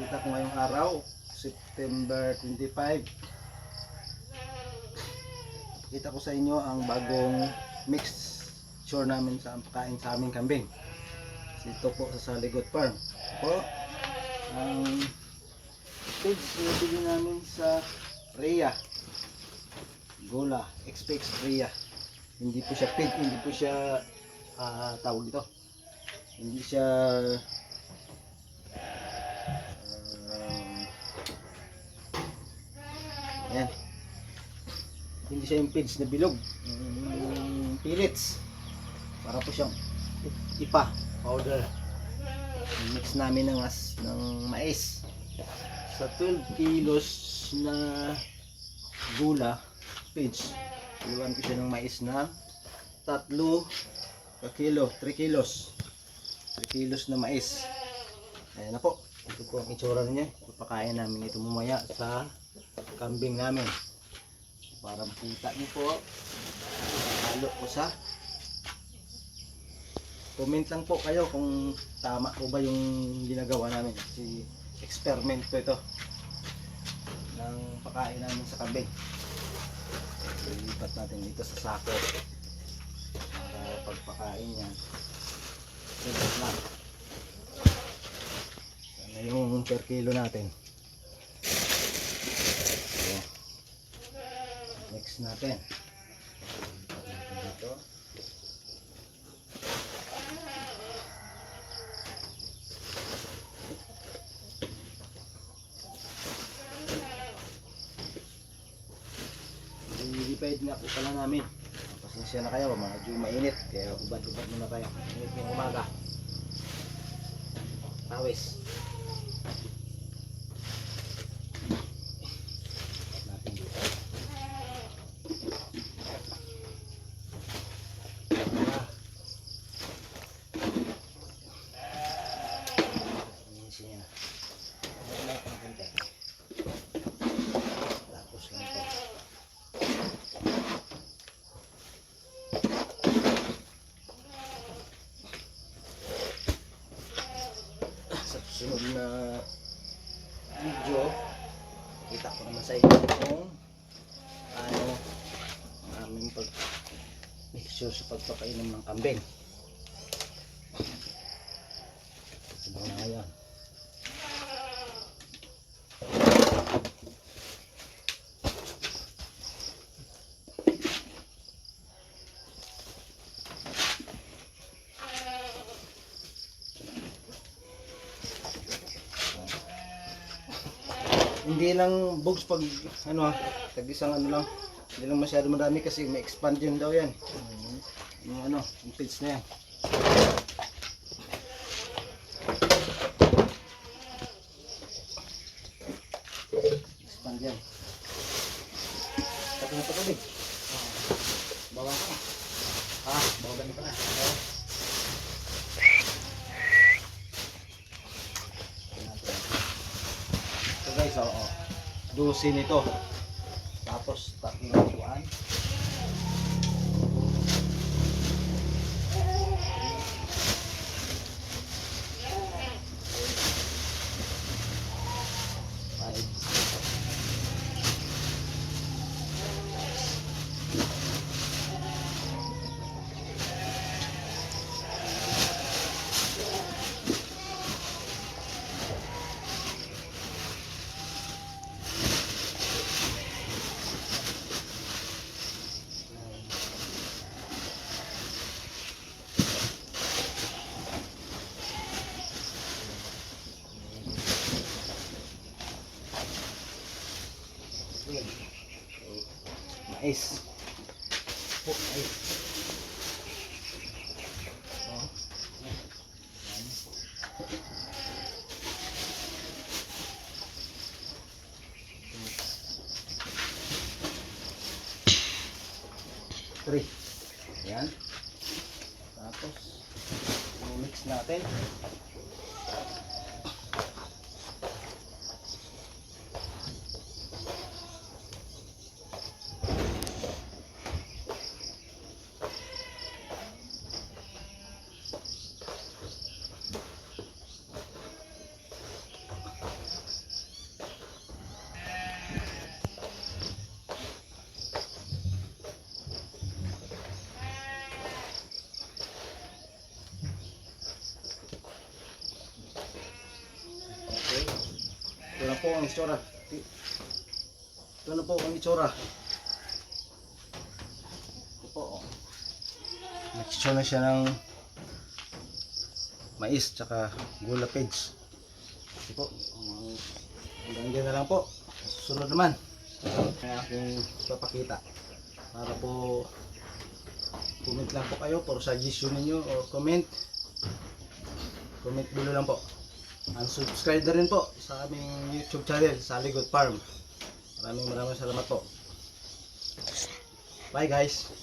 Kita ko ngayong araw, September 25. Kita ko sa inyo ang bagong mixture namin sa pagkain sa aming kambing. Ito po sa Saligot Farm. Po, ang pigs na bili namin sa Rhea. Gola, XPX Rhea. Hindi po siya pig, hindi po siya ah, tawag ito. Hindi siya um, yan. Hindi siya yung pigs na bilog. Mm, pellets. Para po siyang ipa, powder. Mix namin ng, as, ng mais. Sa 12 kilos na gula, pigs, iwan ko siya ng mais na tatlo ka kilo, 3 kilos. 3 kilos na mais. Ayan na po. Ito po ang itsura niya. Papakain namin ito mamaya sa kambing namin. Para makita niyo po. Halo ko sa comment lang po kayo kung tama po ba yung ginagawa namin. Kasi experiment ko ito ng pakain namin sa kambing. Ilipat natin dito sa sako para pagpakain niya. Ilipat lang. Sana yung per kilo natin. Mix natin. Dito. Nililipid nga po pala namin. Pasensya na kayo, medyo mainit. Kaya ubad-ubad muna tayo. Init yung umaga. Tawis. Ipat natin dito. Ah. Ayun siya. Wala akong konti. Tapos lang ito. Sa susunod na video. Kita ko naman sa inyo kung ano ang aming pag mixture sa pagpapainom ng kambing ito na ngayon hindi lang bugs pag ano ah tag isang ano lang hindi lang masyado marami kasi may expand yun daw yan. Yung ano yung page na yan. Expand yan. Tapos na bawa ka na ah bawa ganun ka na Ah. Guys, oo. Dosin ito. Tapos Mais. Po, mais. Oh. Three. Yan. Tapos, mix natin. Po ang itsura. Ito na po ang itsura. Ito po. oh. Nagsisyo na siya ng mais tsaka gula pegs. Ito po. Hanggang dyan na lang po. Susunod naman. Kaya aking papakita. Para po comment lang po kayo for suggestion ninyo or comment. Comment below lang po. And subscribe na rin po sa aming YouTube channel, Saligot Farm. Maraming maraming salamat po. Bye guys.